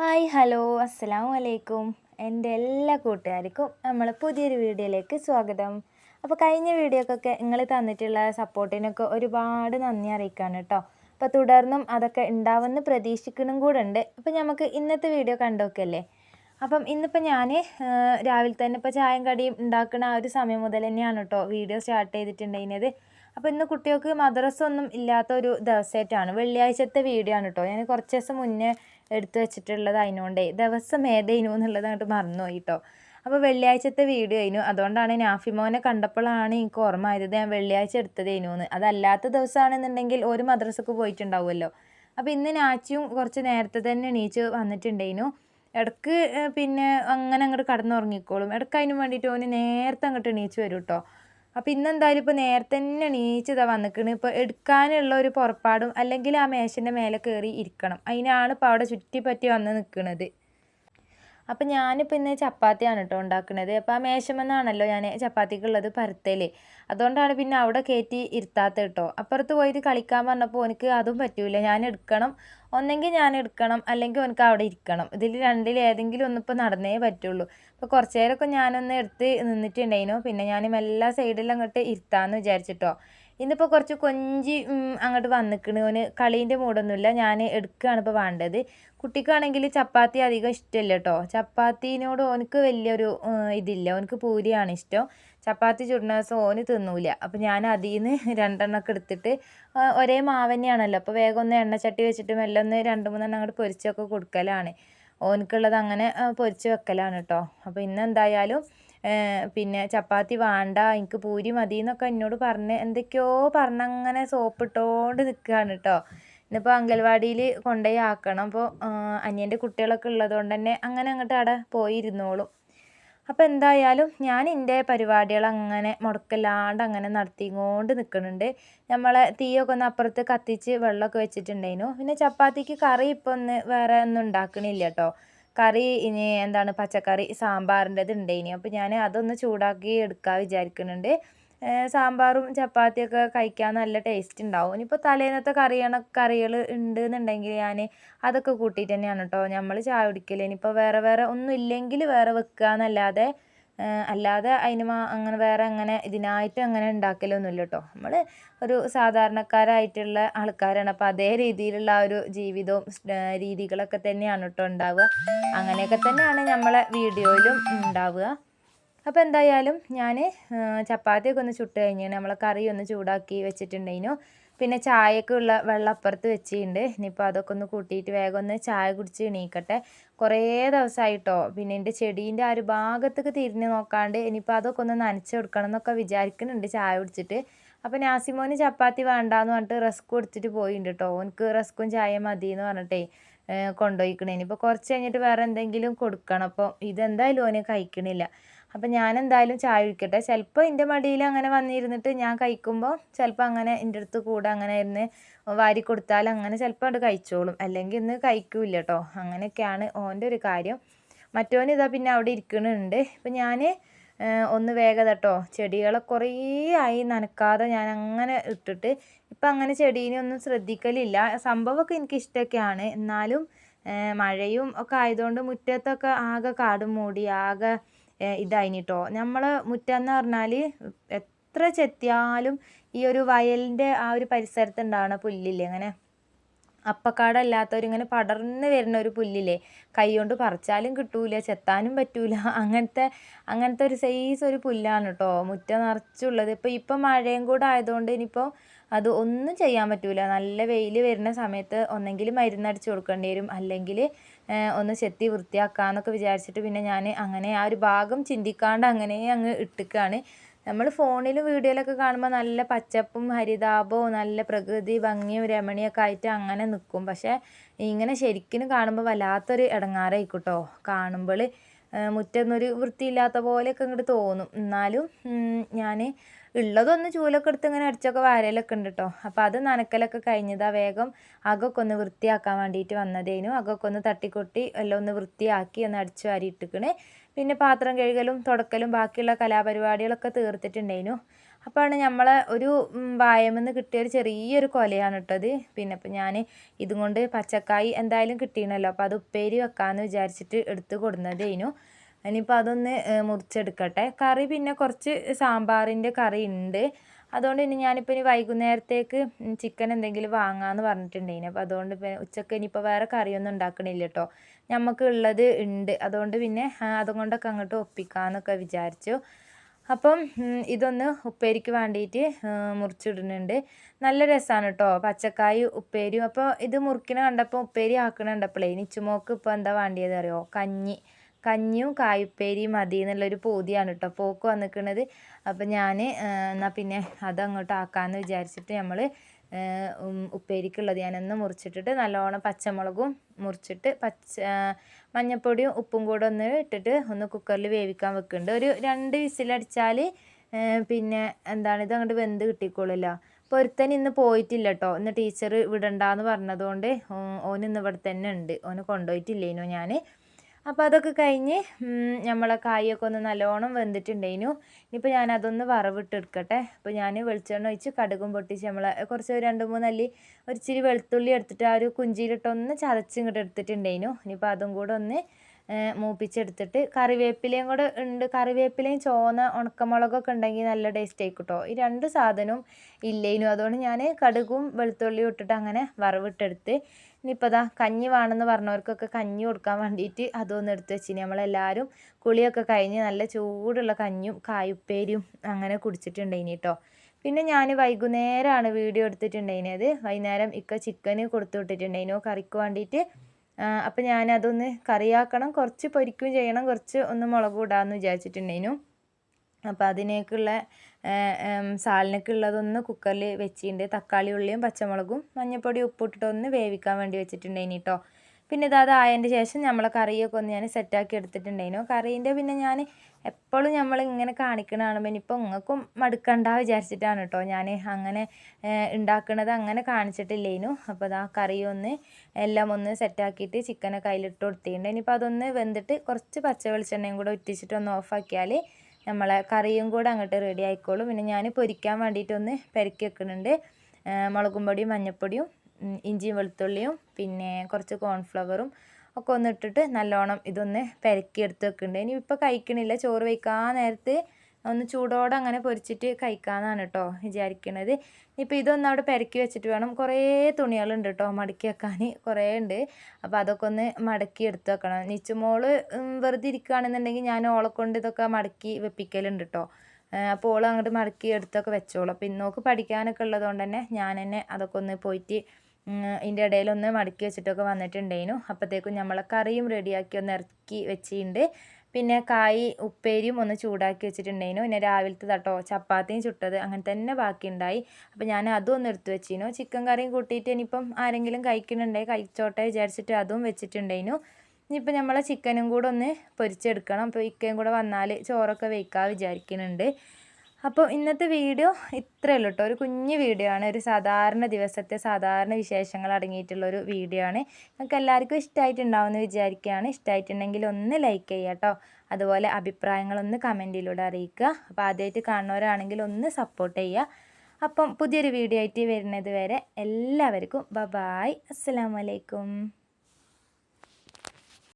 Hi hello അസ്സലാമു അലൈക്കും എന്റെ എല്ലാ കൂട്ടുകാർക്കും നമ്മൾ പുതിയൊരു വീഡിയോയിലേക്ക് സ്വാഗതം. അപ്പോൾ കഴിഞ്ഞ വീഡിയോക്കൊക്കെ നിങ്ങൾ തന്നിട്ടുള്ള സപ്പോർട്ടിനൊക്കെ ഒരുപാട് നന്ദി അറിയിക്കാണ് കേട്ടോ. അപ്പോൾ തുടർന്നും അതൊക്കെ ഉണ്ടാവുമെന്ന് പ്രതീക്ഷിക്കണം കൂടെ ഉണ്ട്. അപ്പോൾ നമുക്ക് ഇന്നത്തെ വീഡിയോ കണ്ടോക്കല്ലേ അപ്പം ഇന്നിപ്പോൾ ഞാൻ രാവിലെ തന്നെ ഇപ്പോൾ ചായയും കടിയും ഉണ്ടാക്കുന്ന ആ ഒരു സമയം മുതൽ തന്നെയാണ് കേട്ടോ വീഡിയോ സ്റ്റാർട്ട് ചെയ്തിട്ടുണ്ടായിരുന്നത്. അപ്പോൾ ഇന്ന് കുട്ടികൾക്ക് മദ്രസ ഒന്നും ഇല്ലാത്ത ഒരു ദിവസമായിട്ടാണ്. വെള്ളിയാഴ്ചത്തെ വീഡിയോ ആണ് കേട്ടോ. ഞാൻ കുറച്ച് ദിവസം മുന്നേ എടുത്തു വെച്ചിട്ടുള്ളത് അതിനോണ്ടേ. ദിവസം ഏതേനു എന്നുള്ളത് അങ്ങോട്ട് മറന്നുപോയി കേട്ടോ അപ്പോൾ വെള്ളിയാഴ്ചത്തെ വീഡിയോ ആയിരുന്നു. അതുകൊണ്ടാണ് നാഫിമോനെ കണ്ടപ്പോഴാണ് എനിക്ക് ഓർമ്മ ആയത് ഞാൻ വെള്ളിയാഴ്ച എടുത്തതേനു എന്ന് അതല്ലാത്ത ദിവസമാണെന്നുണ്ടെങ്കിൽ ഒരു മദ്രസക്ക് പോയിട്ടുണ്ടാവുമല്ലോ. അപ്പോൾ ഇന്ന് നാച്ചിയും കുറച്ച് നേരത്തെ തന്നെ എണീച്ച് വന്നിട്ടുണ്ടേനു. ഇടയ്ക്ക് പിന്നെ അങ്ങനെ അങ്ങോട്ട് കടന്നുറങ്ങിക്കോളും. ഇടയ്ക്ക് അതിന് വേണ്ടിയിട്ട് ഓന് നേരത്തെ അങ്ങോട്ട് എണീച്ച് വരും കേട്ടോ അപ്പോൾ ഇന്നെന്തായാലും ഇപ്പോൾ നേരത്തെ തന്നെ എണീച്ചതാ വന്നിക്കണ്. ഇപ്പോൾ എടുക്കാനുള്ള ഒരു പുറപ്പാടും അല്ലെങ്കിൽ ആ മേശന്റെ മേലെ കയറി ഇരിക്കണം. അതിനാണ് ഇപ്പോൾ അവിടെ ചുറ്റിപ്പറ്റി വന്ന് നിൽക്കുന്നത് അപ്പം ഞാനിപ്പോൾ ഇന്ന് ചപ്പാത്തിയാണ് കേട്ടോ ഉണ്ടാക്കുന്നത് അപ്പോൾ ആ മേശമെന്നാണല്ലോ ഞാൻ ചപ്പാത്തിക്കുള്ളത് പരത്തൽ അതുകൊണ്ടാണ് പിന്നെ അവിടെ കയറ്റി ഇരുത്താത്ത കേട്ടോ അപ്പുറത്ത് പോയിട്ട് കളിക്കാൻ പറഞ്ഞപ്പോൾ എനിക്ക് അതും പറ്റൂല. ഞാൻ എടുക്കണം. ഒന്നെങ്കിൽ ഞാൻ എടുക്കണം. അല്ലെങ്കിൽ എനിക്ക് അവിടെ ഇരിക്കണം. ഇതിൽ രണ്ടിൽ ഏതെങ്കിലും ഒന്നിപ്പോൾ നടന്നേ പറ്റുള്ളൂ. അപ്പോൾ കുറച്ച് നേരമൊക്കെ ഞാനൊന്ന് എടുത്ത് നിന്നിട്ടുണ്ടായിരുന്നു. പിന്നെ ഞാൻ എല്ലാ സൈഡിലും അങ്ങോട്ട് ഇരുത്താമെന്ന് വിചാരിച്ചിട്ടോ. ഇന്നിപ്പോൾ കുറച്ച് കൊഞ്ചി അങ്ങോട്ട് വന്നിക്കണ്. ഓന് കളീന്റെ മൂടൊന്നുമില്ല ഞാൻ എടുക്കുകയാണ് ഇപ്പോൾ വേണ്ടത്. കുട്ടിക്കാണെങ്കിൽ ചപ്പാത്തി അധികം ഇഷ്ടമല്ല കേട്ടോ ചപ്പാത്തിനോട് ഓനക്ക് വലിയൊരു ഇതില്ല. ഓനക്ക് പൂരിയാണ് ഇഷ്ടം. ചപ്പാത്തി ചുടുന്ന ദിവസം ഓന് തിന്നൂല. അപ്പോൾ ഞാൻ അതിൽ നിന്ന് രണ്ടെണ്ണമൊക്കെ എടുത്തിട്ട് ഒരേ മാവന്നെയാണല്ലോ. അപ്പോൾ വേഗം ഒന്ന് എണ്ണച്ചട്ടി വെച്ചിട്ട് മെല്ലെ ഒന്ന് രണ്ട് മൂന്നെണ്ണം അങ്ങോട്ട് പൊരിച്ചൊക്കെ കൊടുക്കലാണ്. ഓനക്കുള്ളത് അങ്ങനെ പൊരിച്ച് വെക്കലാണ് കേട്ടോ അപ്പോൾ ഇന്ന് എന്തായാലും പിന്നെ ചപ്പാത്തി വേണ്ട എനിക്ക് പൂരി മതി എന്നൊക്കെ എന്നോട് പറഞ്ഞ് എന്തൊക്കെയോ പറഞ്ഞങ്ങനെ സോപ്പിട്ടുകൊണ്ട് നിൽക്കുകയാണ് കേട്ടോ ഇന്നിപ്പോൾ അംഗൻവാടിയിൽ കൊണ്ടുപോയി ആക്കണം. അപ്പോൾ അനിയന്റെ കുട്ടികളൊക്കെ ഉള്ളതുകൊണ്ട് തന്നെ അങ്ങനെ അങ്ങോട്ട് അവിടെ പോയിരുന്നോളും. അപ്പോൾ എന്തായാലും ഞാൻ എന്റെ പരിപാടികൾ അങ്ങനെ മുടക്കില്ലാണ്ട് അങ്ങനെ നടത്തിക്കൊണ്ട് നിൽക്കുന്നുണ്ട് നമ്മളെ തീയൊക്കെ ഒന്ന് അപ്പുറത്ത് കത്തിച്ച് വെള്ളമൊക്കെ വെച്ചിട്ടുണ്ടായിരുന്നു. പിന്നെ ചപ്പാത്തിക്ക് കറി ഇപ്പോൾ ഒന്ന് വേറെ ഒന്നും ഉണ്ടാക്കണില്ല കേട്ടോ കറി ഇനി എന്താണ് പച്ചക്കറി സാമ്പാറിന്റെത് ഉണ്ടായിനി അപ്പോൾ ഞാൻ അതൊന്ന് ചൂടാക്കി എടുക്കാൻ വിചാരിക്കുന്നുണ്ട്. സാമ്പാറും ചപ്പാത്തിയൊക്കെ കഴിക്കാൻ നല്ല ടേസ്റ്റ് ഉണ്ടാവും ഇനിയിപ്പോൾ തലേന്നത്തെ കറിയാണ് കറികൾ ഉണ്ട് എന്നുണ്ടെങ്കിൽ ഞാൻ അതൊക്കെ കൂട്ടിയിട്ട് തന്നെയാണ് കേട്ടോ നമ്മൾ ചായ കുടിക്കൽ ഇനിയിപ്പോൾ വേറെ വേറെ ഒന്നും ഇല്ലെങ്കിൽ വേറെ വെക്കുക എന്നല്ലാതെ അല്ലാതെ അതിന് അങ്ങനെ വേറെ അങ്ങനെ ഇതിനായിട്ട് അങ്ങനെ ഉണ്ടാക്കലൊന്നുമില്ല കേട്ടോ നമ്മൾ ഒരു സാധാരണക്കാരായിട്ടുള്ള ആൾക്കാരാണ്. അപ്പോൾ അതേ രീതിയിലുള്ള ആ ഒരു ജീവിതവും രീതികളൊക്കെ തന്നെയാണ് കേട്ടോ ഉണ്ടാവുക അങ്ങനെയൊക്കെ തന്നെയാണ് നമ്മളെ വീഡിയോയിലും ഉണ്ടാവുക അപ്പോൾ എന്തായാലും ഞാൻ ചപ്പാത്തിയൊക്കെ ഒന്ന് ചുട്ട് കഴിഞ്ഞ് നമ്മളെ കറി ഒന്ന് ചൂടാക്കി വെച്ചിട്ടുണ്ടായിരുന്നു പിന്നെ ചായക്കുള്ള വെള്ളം അപ്പുറത്ത് വെച്ചിട്ടുണ്ട്. ഇനിയിപ്പോൾ അതൊക്കെ ഒന്ന് കൂട്ടിയിട്ട് വേഗം ഒന്ന് ചായ കുടിച്ച് എണീക്കട്ടെ. കുറേ ദിവസമായിട്ടോ പിന്നെ എന്റെ ചെടീന്റെ ആ ഒരു ഭാഗത്തൊക്കെ തിരിഞ്ഞ് നോക്കാണ്ട് ഇനിയിപ്പോൾ അതൊക്കെ ഒന്ന് നനച്ച് കൊടുക്കണം എന്നൊക്കെ വിചാരിക്കുന്നുണ്ട് ചായ കുടിച്ചിട്ട്. അപ്പോൾ നാസിമോന് ചപ്പാത്തി വേണ്ടാന്ന് പറഞ്ഞിട്ട് റസ്ക് കൊടുത്തിട്ട് പോയിട്ടുണ്ട് കേട്ടോ ഓനക്ക് റസ്ക്കും ചായ മതി എന്ന് പറഞ്ഞിട്ടേ കൊണ്ടുപോയിക്കണേ ഇനിയിപ്പോൾ കുറച്ച് കഴിഞ്ഞിട്ട് വേറെ എന്തെങ്കിലും കൊടുക്കണം. അപ്പോൾ ഇതെന്തായാലും ഓന് കഴിക്കണില്ല. അപ്പം ഞാൻ എന്തായാലും ചായ കുടിക്കട്ടെ. ചിലപ്പോൾ എന്റെ മടിയിൽ അങ്ങനെ വന്നിരുന്നിട്ട് ഞാൻ കഴിക്കുമ്പോൾ ചിലപ്പോൾ അങ്ങനെ എന്റെ അടുത്ത് കൂടെ അങ്ങനെ ഇരുന്ന് വാരി കൊടുത്താൽ അങ്ങനെ ചിലപ്പോൾ അത് കഴിച്ചോളും. അല്ലെങ്കിൽ ഇന്ന് കഴിക്കൂല കേട്ടോ അങ്ങനെയൊക്കെയാണ് ഓന്റെ ഒരു കാര്യം. മറ്റോൻ ഇതാ പിന്നെ അവിടെ ഇരിക്കുന്നുണ്ട് ഇപ്പം ഞാൻ ഒന്ന് വേഗം കേട്ടോ ചെടികളെ കുറേ ആയി നനക്കാതെ ഞാൻ അങ്ങനെ ഇട്ടിട്ട് ഇപ്പം അങ്ങനെ ചെടീനെ ഒന്നും ശ്രദ്ധിക്കലില്ല. സംഭവമൊക്കെ എനിക്ക് ഇഷ്ടമൊക്കെയാണ് എന്നാലും മഴയും ഒക്കെ ആയതുകൊണ്ട് മുറ്റത്തൊക്കെ ആകെ കാടും മൂടി ആകെ ഇതായിട്ടോ നമ്മൾ മുറ്റമെന്ന് പറഞ്ഞാൽ എത്ര ചെത്തിയാലും ഈ ഒരു വയലിന്റെ ആ ഒരു പരിസരത്ത് ഉണ്ടാവുന്ന പുല്ലില്ലേ അങ്ങനെ? അപ്പക്കാടല്ലാത്തവരിങ്ങനെ പടർന്ന് വരുന്ന ഒരു പുല്ലില്ലേ? കൈകൊണ്ട് പറിച്ചാലും കിട്ടൂല ചെത്താനും പറ്റൂല. അങ്ങനത്തെ അങ്ങനത്തെ ഒരു സൈസ് ഒരു പുല്ലാണ് കേട്ടോ മുറ്റം നിറച്ചുള്ളത്. ഇപ്പോൾ ഇപ്പം മഴയും കൂടെ ആയതുകൊണ്ട് ഇനിയിപ്പോൾ അത് ഒന്നും ചെയ്യാൻ പറ്റൂല. നല്ല വെയിൽ വരുന്ന സമയത്ത് ഒന്നെങ്കിൽ മരുന്നടിച്ച് കൊടുക്കേണ്ടി വരും. അല്ലെങ്കിൽ ഒന്ന് ചെത്തി വൃത്തിയാക്കാമെന്നൊക്കെ വിചാരിച്ചിട്ട് പിന്നെ ഞാൻ അങ്ങനെ ആ ഒരു ഭാഗം ചിന്തിക്കാണ്ട് അങ്ങനെ അങ്ങ് ഇട്ടിക്കാണ്. നമ്മൾ ഫോണിലും വീഡിയോയിലൊക്കെ കാണുമ്പോൾ നല്ല പച്ചപ്പും ഹരിതാപവും നല്ല പ്രകൃതി ഭംഗിയും രമണിയൊക്കെ ആയിട്ട് അങ്ങനെ നിൽക്കും പക്ഷേ ഇങ്ങനെ ശരിക്കും കാണുമ്പോൾ വല്ലാത്തൊരു ഇടങ്ങാറായിക്കോട്ടോ. കാണുമ്പോൾ മുറ്റൊന്നൊരു വൃത്തിയില്ലാത്ത പോലെയൊക്കെ ഇങ്ങോട്ട് തോന്നും. എന്നാലും ഞാൻ ഉള്ളതൊന്ന് ചൂലൊക്കെ എടുത്ത് ഇങ്ങനെ അടിച്ചൊക്കെ വാരലൊക്കെ ഉണ്ട് കേട്ടോ അപ്പോൾ അത് നനക്കലൊക്കെ കഴിഞ്ഞതാ വേഗം അകമൊക്കെ ഒന്ന് വൃത്തിയാക്കാൻ വേണ്ടിയിട്ട് വന്നതേനു. അകമൊക്കെ ഒന്ന് തട്ടിക്കൊട്ടി എല്ലാം ഒന്ന് വൃത്തിയാക്കി ഒന്ന് അടിച്ചു വാരി ഇട്ടിക്കണേ. പിന്നെ പാത്രം കഴുകലും തുടക്കലും ബാക്കിയുള്ള കലാപരിപാടികളൊക്കെ തീർത്തിട്ടുണ്ടായിരുന്നു അപ്പോഴാണ് നമ്മളെ ഒരു വായമെന്ന് കിട്ടിയ ഒരു ചെറിയൊരു കൊലയാണ് ഇട്ടത് പിന്നെ ഇപ്പം ഞാൻ ഇതും കൊണ്ട് പച്ചക്കായി എന്തായാലും കിട്ടിയണല്ലോ അപ്പോൾ അത് ഉപ്പേരി വെക്കാമെന്ന് വിചാരിച്ചിട്ട് എടുത്ത് കൊടുന്നതേനു. ഇനിയിപ്പോൾ അതൊന്ന് മുറിച്ചെടുക്കട്ടെ. കറി പിന്നെ കുറച്ച് സാമ്പാറിന്റെ കറി ഉണ്ട് അതുകൊണ്ട് ഇനി ഞാനിപ്പോൾ ഇനി വൈകുന്നേരത്തേക്ക് ചിക്കൻ എന്തെങ്കിലും വാങ്ങാമെന്ന് പറഞ്ഞിട്ടുണ്ടായിന് അപ്പോൾ അതുകൊണ്ട് ഉച്ചയ്ക്ക് ഇനിയിപ്പോൾ വേറെ കറിയൊന്നും ഉണ്ടാക്കണില്ല കേട്ടോ നമുക്ക് ഉള്ളത് ഉണ്ട് അതുകൊണ്ട് പിന്നെ അതുകൊണ്ടൊക്കെ അങ്ങോട്ട് ഒപ്പിക്കാമെന്നൊക്കെ വിചാരിച്ചു. അപ്പം ഇതൊന്ന് ഉപ്പേരിക്ക് വേണ്ടിയിട്ട് മുറിച്ചിടുന്നുണ്ട്. നല്ല രസമാണ് കേട്ടോ പച്ചക്കായ് ഉപ്പേരിയും. അപ്പോൾ ഇത് മുറിക്കണ കണ്ടപ്പോൾ ഉപ്പേരി ആക്കണ കണ്ടപ്പോഴേ നിച്ചുമോക്ക് ഇപ്പോൾ എന്താ വേണ്ടിയത് അറിയോ കഞ്ഞി. കഞ്ഞിയും കായുപ്പേരിയും മതി എന്നുള്ളൊരു പൂതിയാണ് കേട്ടോ പോക്ക് വന്നിരിക്കുന്നത് അപ്പം ഞാൻ എന്നാൽ പിന്നെ അതങ്ങോട്ട് ആക്കാമെന്ന് വിചാരിച്ചിട്ട് നമ്മൾ ഉപ്പേരിക്കുള്ളത് ഞാനൊന്ന് മുറിച്ചിട്ടിട്ട് നല്ലോണം പച്ചമുളകും മുറിച്ചിട്ട് പച്ച മഞ്ഞൾപ്പൊടിയും ഉപ്പും കൂടെ ഒന്ന് ഇട്ടിട്ട് ഒന്ന് കുക്കറിൽ വേവിക്കാൻ വെക്കുന്നുണ്ട് ഒരു രണ്ട് വിസിലടിച്ചാൽ പിന്നെ എന്താണ് ഇത് അങ്ങോട്ട് വെന്ത് കിട്ടിക്കോളുമല്ലോ അപ്പോൾ ഒരുത്തൻ ഇന്ന് പോയിട്ടില്ല കേട്ടോ ഇന്ന് ടീച്ചർ വിടണ്ടെന്ന് പറഞ്ഞതുകൊണ്ട് ഓൻ ഇന്ന് ഇവിടെ തന്നെ ഉണ്ട്. ഓന് കൊണ്ടുപോയിട്ടില്ലേനു ഞാൻ അപ്പോൾ അതൊക്കെ കഴിഞ്ഞ് നമ്മളെ കായൊക്കെ ഒന്ന് നല്ലോണം വെന്തിട്ടുണ്ടേനു. ഇനിയിപ്പോൾ ഞാൻ അതൊന്ന് വറവിട്ടെടുക്കട്ടെ. അപ്പോൾ ഞാൻ വെളിച്ചെണ്ണ ഒഴിച്ച് കടുകും പൊട്ടിച്ച് നമ്മളെ കുറച്ച് രണ്ട് മൂന്ന് അല്ലി ഒരു ഇച്ചിരി വെളുത്തുള്ളി എടുത്തിട്ട് ആ ഒരു കുഞ്ചിയിലിട്ടൊന്ന് ചതച്ച് ഇങ്ങോട്ട് എടുത്തിട്ടുണ്ടേനു. ഇനിയിപ്പോൾ അതും കൂടെ ഒന്ന് മൂപ്പിച്ചെടുത്തിട്ട് കറിവേപ്പിലയും കൂടെ ഉണ്ട്. കറിവേപ്പിലയും ചോന്ന ഉണക്കമുളകൊക്കെ ഉണ്ടെങ്കിൽ നല്ല ടേസ്റ്റ് ആയി കേട്ടോ ഈ രണ്ട് സാധനവും ഇല്ലേനു. അതുകൊണ്ട് ഞാൻ കടുകും വെളുത്തുള്ളിയും ഇട്ടിട്ട് അങ്ങനെ വറവിട്ടെടുത്ത് ഇനിയിപ്പോൾ ഇതാ കഞ്ഞി വേണമെന്ന് പറഞ്ഞവർക്കൊക്കെ കഞ്ഞി കൊടുക്കാൻ വേണ്ടിയിട്ട് അതൊന്ന് എടുത്ത് വെച്ചിന്. നമ്മളെല്ലാവരും കുളിയൊക്കെ കഴിഞ്ഞ് നല്ല ചൂടുള്ള കഞ്ഞും കായുപ്പേരിയും അങ്ങനെ കുടിച്ചിട്ടുണ്ടായിനി കേട്ടോ പിന്നെ ഞാൻ വൈകുന്നേരമാണ് വീഡിയോ എടുത്തിട്ടുണ്ടായിരുന്നത് വൈകുന്നേരം ഇക്ക ചിക്കന് കൊടുത്തു വിട്ടിട്ടുണ്ടായിരുന്നു കറിക്ക് വേണ്ടിയിട്ട്. അപ്പോൾ ഞാനതൊന്ന് കറിയാക്കണം കുറച്ച് പൊരിക്കും ചെയ്യണം കുറച്ച് ഒന്ന് മുളക് ഇടാമെന്ന് വിചാരിച്ചിട്ടുണ്ടായിരുന്നു അപ്പോൾ അതിനേക്കുള്ള സാലിനൊക്കെയുള്ളതൊന്ന് കുക്കറിൽ വെച്ചിട്ടുണ്ട് തക്കാളി ഉള്ളിയും പച്ചമുളകും മഞ്ഞൾപ്പൊടി ഉപ്പ് ഒന്ന് വേവിക്കാൻ വേണ്ടി വെച്ചിട്ടുണ്ടായിന് കേട്ടോ പിന്നെ ഇത് അതായതിന്റെ ശേഷം നമ്മളെ കറിയൊക്കെ ഒന്ന് ഞാൻ സെറ്റാക്കി എടുത്തിട്ടുണ്ടായിരുന്നു കറീന്റെ പിന്നെ ഞാൻ എപ്പോഴും നമ്മൾ ഇങ്ങനെ കാണിക്കണ കാണുമ്പോൾ ഇനിയിപ്പോൾ നിങ്ങൾക്കും മടുക്കണ്ട വിചാരിച്ചിട്ടാണ് കേട്ടോ ഞാൻ അങ്ങനെ ഉണ്ടാക്കുന്നത് അങ്ങനെ കാണിച്ചിട്ടില്ലേനു. അപ്പോൾ ആ കറി ഒന്ന് എല്ലാം ഒന്ന് സെറ്റാക്കിയിട്ട് ചിക്കനൊക്കെ അതിലിട്ട് കൊടുത്തിട്ടുണ്ട്. ഇനിയിപ്പോൾ അതൊന്ന് വെന്തിട്ട് കുറച്ച് പച്ച വെളിച്ചെണ്ണയും കൂടെ ഒറ്റിച്ചിട്ടൊന്ന് ഓഫാക്കിയാൽ നമ്മളെ കറിയും കൂടെ അങ്ങോട്ട് റെഡി ആയിക്കോളും. പിന്നെ ഞാൻ പൊരിക്കാൻ വേണ്ടിയിട്ടൊന്ന് പെരക്കി വെക്കുന്നുണ്ട്. മുളകും പൊടിയും മഞ്ഞൾപ്പൊടിയും ഇഞ്ചിയും വെളുത്തുള്ളിയും പിന്നെ കുറച്ച് കോൺഫ്ലവറും ഒക്കെ ഒന്ന് ഇട്ടിട്ട് നല്ലോണം ഇതൊന്ന് പെരക്കി എടുത്ത് വെക്കുന്നുണ്ട്. ഇനി ഇപ്പോൾ കഴിക്കണില്ല ചോറ് വയ്ക്കാൻ നേരത്ത് ഒന്ന് ചൂടോടെ അങ്ങനെ പൊരിച്ചിട്ട് കഴിക്കാമെന്നാണ് കേട്ടോ വിചാരിക്കണത്. ഇപ്പോൾ ഇതൊന്ന് അവിടെ പെരക്കി വെച്ചിട്ട് വേണം. കുറേ തുണികളുണ്ട് കേട്ടോ മടക്കി വെക്കാൻ കുറേ ഉണ്ട്. അപ്പോൾ അതൊക്കെ ഒന്ന് മടക്കി എടുത്ത് വെക്കണം. നിച്ചുമോൾ വെറുതെ ഇരിക്കുകയാണെന്നുണ്ടെങ്കിൽ ഞാൻ ഓളെ കൊണ്ട് ഇതൊക്കെ മടക്കി വെപ്പിക്കലുണ്ട് കേട്ടോ അപ്പോൾ ഓൾ അങ്ങോട്ട് മടക്കി എടുത്തൊക്കെ വെച്ചോളൂ. അപ്പോൾ ഇന്നോക്ക് പഠിക്കാനൊക്കെ ഉള്ളതുകൊണ്ട് തന്നെ ഞാൻ തന്നെ അതൊക്കെ ഒന്ന് പോയിട്ട് ഇതിന്റെ ഇടയിലൊന്ന് മടക്കി വെച്ചിട്ടൊക്കെ വന്നിട്ടുണ്ടായിരുന്നു. അപ്പോഴത്തേക്കും നമ്മളെ കറിയും റെഡിയാക്കി ഒന്ന് ഇറക്കി വെച്ചിട്ടുണ്ട്. പിന്നെ കായ് ഉപ്പേരിയും ഒന്ന് ചൂടാക്കി വെച്ചിട്ടുണ്ടായിരുന്നു. പിന്നെ രാവിലത്തെ തട്ടോ ചപ്പാത്തിയും ചുട്ടത് അങ്ങനെ തന്നെ ബാക്കിയുണ്ടായി. അപ്പോൾ ഞാൻ അതും ഒന്ന് എടുത്തു വെച്ചിരുന്നു. ചിക്കൻ കറിയും കൂട്ടിയിട്ട് ഇനിയിപ്പം ആരെങ്കിലും കഴിക്കുന്നുണ്ടെങ്കിൽ കഴിച്ചോട്ടെ വിചാരിച്ചിട്ട് അതും വെച്ചിട്ടുണ്ടായിരുന്നു. ഇനിയിപ്പോൾ നമ്മളെ ചിക്കനും കൂടെ ഒന്ന് പൊരിച്ചെടുക്കണം. അപ്പോൾ ഇക്കയും കൂടെ വന്നാൽ ചോറൊക്കെ വയ്ക്കാൻ വിചാരിക്കുന്നുണ്ട്. അപ്പോൾ ഇന്നത്തെ വീഡിയോ ഇത്രയേ ഉള്ളൂ കേട്ടോ ഒരു കുഞ്ഞു വീഡിയോ ആണ്. ഒരു സാധാരണ ദിവസത്തെ സാധാരണ വിശേഷങ്ങൾ അടങ്ങിയിട്ടുള്ള ഒരു വീഡിയോ ആണ്. നിങ്ങൾക്ക് എല്ലാവർക്കും ഇഷ്ടമായിട്ടുണ്ടാവുമെന്ന് വിചാരിക്കുകയാണ്. ഇഷ്ടമായിട്ടുണ്ടെങ്കിൽ ഒന്ന് ലൈക്ക് ചെയ്യുക കേട്ടോ അതുപോലെ അഭിപ്രായങ്ങളൊന്ന് കമന്റിലൂടെ അറിയിക്കുക. അപ്പോൾ ആദ്യമായിട്ട് കാണുന്നവരാണെങ്കിൽ ഒന്ന് സപ്പോർട്ട് ചെയ്യുക. അപ്പം പുതിയൊരു വീഡിയോ ആയിട്ട് വരുന്നത് വരെ എല്ലാവർക്കും ബ ബായ് അസ്സാം വലൈക്കും